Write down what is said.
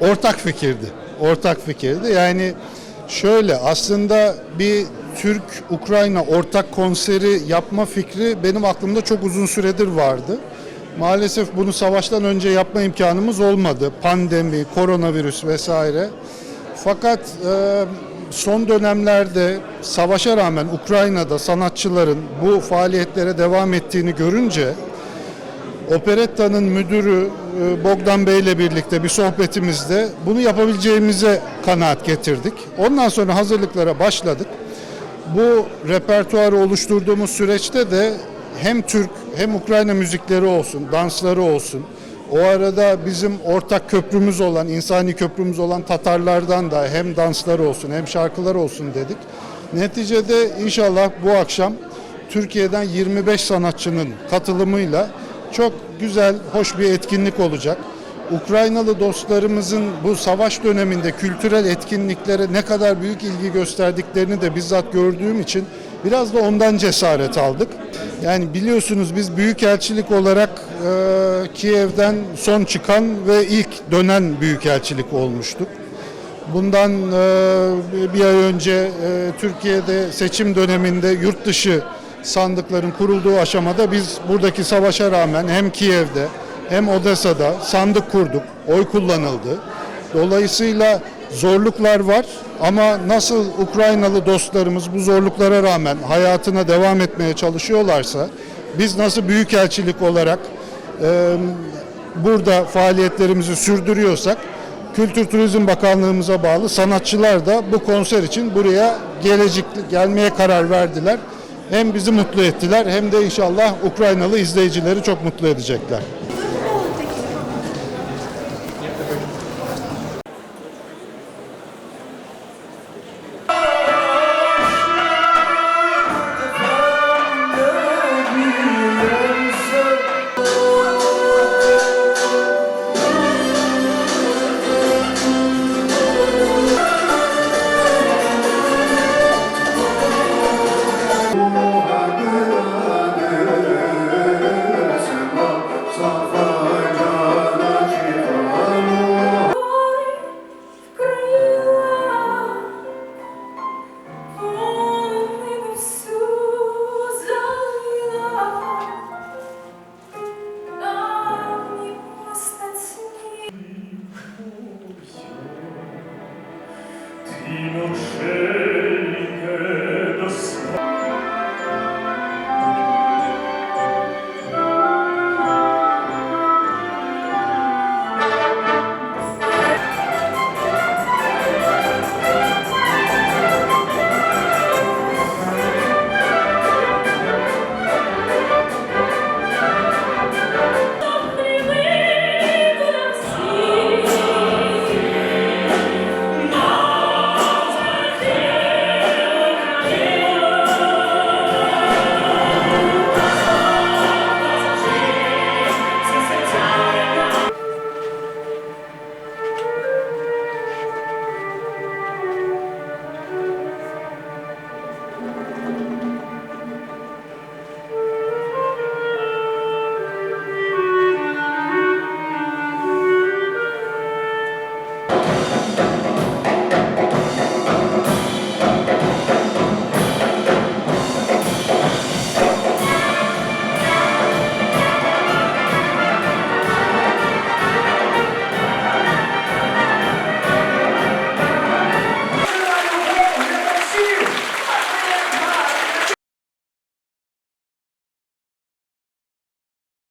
Ortak fikirdi. Ortak fikirdi. Yani şöyle aslında bir Türk-Ukrayna ortak konseri yapma fikri benim aklımda çok uzun süredir vardı. Maalesef bunu savaştan önce yapma imkanımız olmadı. Pandemi, koronavirüs vesaire. Fakat e, son dönemlerde savaşa rağmen Ukrayna'da sanatçıların bu faaliyetlere devam ettiğini görünce Operetta'nın müdürü e, Bogdan Bey ile birlikte bir sohbetimizde bunu yapabileceğimize kanaat getirdik. Ondan sonra hazırlıklara başladık. Bu repertuarı oluşturduğumuz süreçte de hem Türk hem Ukrayna müzikleri olsun, dansları olsun. O arada bizim ortak köprümüz olan, insani köprümüz olan Tatarlardan da hem dansları olsun hem şarkıları olsun dedik. Neticede inşallah bu akşam Türkiye'den 25 sanatçının katılımıyla çok güzel, hoş bir etkinlik olacak. Ukraynalı dostlarımızın bu savaş döneminde kültürel etkinliklere ne kadar büyük ilgi gösterdiklerini de bizzat gördüğüm için biraz da ondan cesaret aldık. Yani biliyorsunuz biz büyükelçilik olarak e, Kiev'den son çıkan ve ilk dönen büyükelçilik olmuştuk. Bundan e, bir ay önce e, Türkiye'de seçim döneminde yurt dışı sandıkların kurulduğu aşamada biz buradaki savaşa rağmen hem Kiev'de hem Odessa'da sandık kurduk, oy kullanıldı. Dolayısıyla zorluklar var ama nasıl Ukraynalı dostlarımız bu zorluklara rağmen hayatına devam etmeye çalışıyorlarsa biz nasıl büyükelçilik olarak e, burada faaliyetlerimizi sürdürüyorsak Kültür Turizm Bakanlığımıza bağlı sanatçılar da bu konser için buraya gelecek gelmeye karar verdiler. Hem bizi mutlu ettiler hem de inşallah Ukraynalı izleyicileri çok mutlu edecekler. in